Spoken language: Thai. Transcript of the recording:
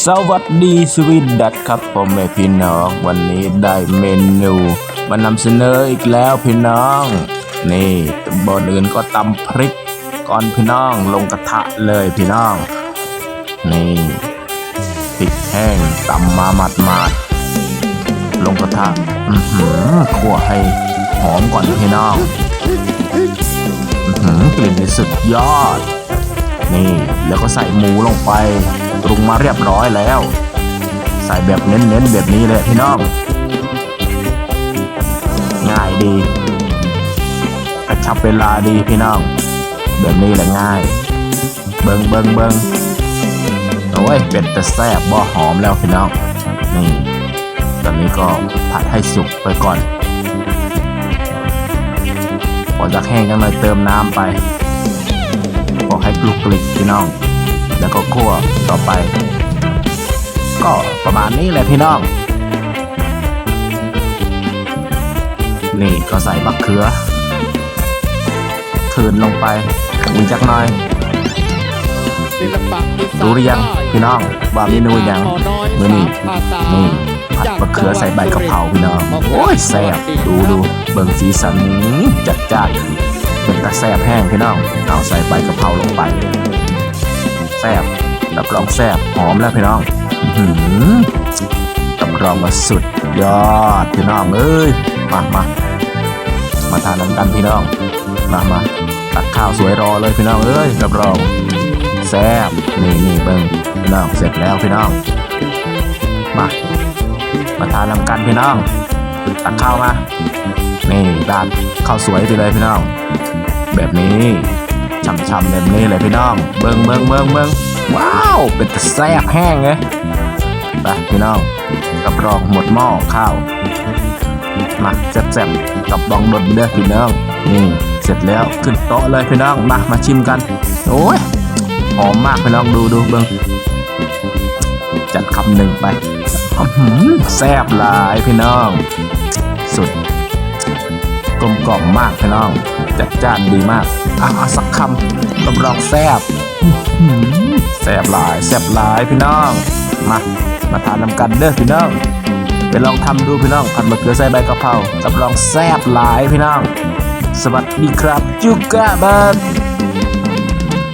สวัสดีสวีดัตครับผมแม่พี่น้องวันนี้ได้เมนูมานำเสนออีกแล้วพี่น้อง นี่บนอื่นก็ตำพริกก่อนพี่น้องลงกระทะเลยพี่น้อง นี่พริกแห้งตำมาหมาดมาดลงกระทะอือหือคั่วให้หอมก่อนพี่น้องอื้อหือกลิ่นสุดยอด นี่แล้วก็ใส่หมูลงไป ปรุงมาเรียบร้อยแล้ว ใส่แบบเน้นๆแบบนี้เลยพี่น้อง ง่ายดีกระชับเวลาดีพี่น้อง แบบนี้แหละง่าย เบิงเบิงเบิงโอ้ยเป็ดแต่แซ่บบ่หอมแล้วพี่น้อง นี่ ตอนนี้ก็ผัดให้สุกไปก่อนพอจะแห้งกันหน่อยเติมน้ำไปพอให้กลุกกลิกพี่น้อง แล้วก็คั่วต่อไป ก็ประมาณนี้แหละพี่น้อง นี่ก็ใส่บักเขือคืนลงไปอีกจักหน่อยศิลปะอีสานรู้หรือยังพี่น้องว่าเมนูยังมือนี้นี่ผัดมะเขือใส่ใบกะเพราพี่น้องโอ้ยแซ่บดูดูเบิ่งสีสันจัดจ้านเป็นตะแซ่บแห้งพี่น้องเอาใส่ใบกะเพราลงไป แซ่บรับรองแซ่บหอมแล้วพี่น้องหือรับรองว่าสุดยอดพี่น้องเอ้ยมามามาทานน้ำกันพี่น้อง มามาตักข้าวสวยรอเลยพี่น้องเอ้ยรับรองแซ่บนี่นี่เบิ่งพี่น้องเสร็จแล้วพี่น้อง มามาทานน้ำกันพี่น้องตักข้าวมานี่ราดข้าวสวยไปเลยพี่น้อง แบบนี้ ช่ำๆแบบนี้เลยพี่น้อง เบิ้งเบิ้งเบิ้งเบิ้งว้าว เป็นตะแซ่บแห้งเลยไปพี่น้องกับรองหมดหม้อข้าวมาแซ่บๆกับบองดนเด้อพี่น้องนี่เสร็จแล้วขึ้นโต๊ะเลยพี่น้องมามาชิมกัน โอ้ยหอมมากพี่น้องดูดูเบิ้งจัดคำหนึ่งไปแซ่บหลายพี่น้อง สุด กลมกล่อมมากพี่น้อง จัดจ้านดีมาก อะเอาสักคำรับรองแซ่บแซ่บหลายแซ่บหลายพี่น้อง มา มาทานนำกันเด้อพี่น้อง ไปลองทำดูพี่น้องผัดมะเขือใส่ใบกะเพรารับรองแซ่บหลายพี่น้อง สวัสดีครับจุก้าเบิร์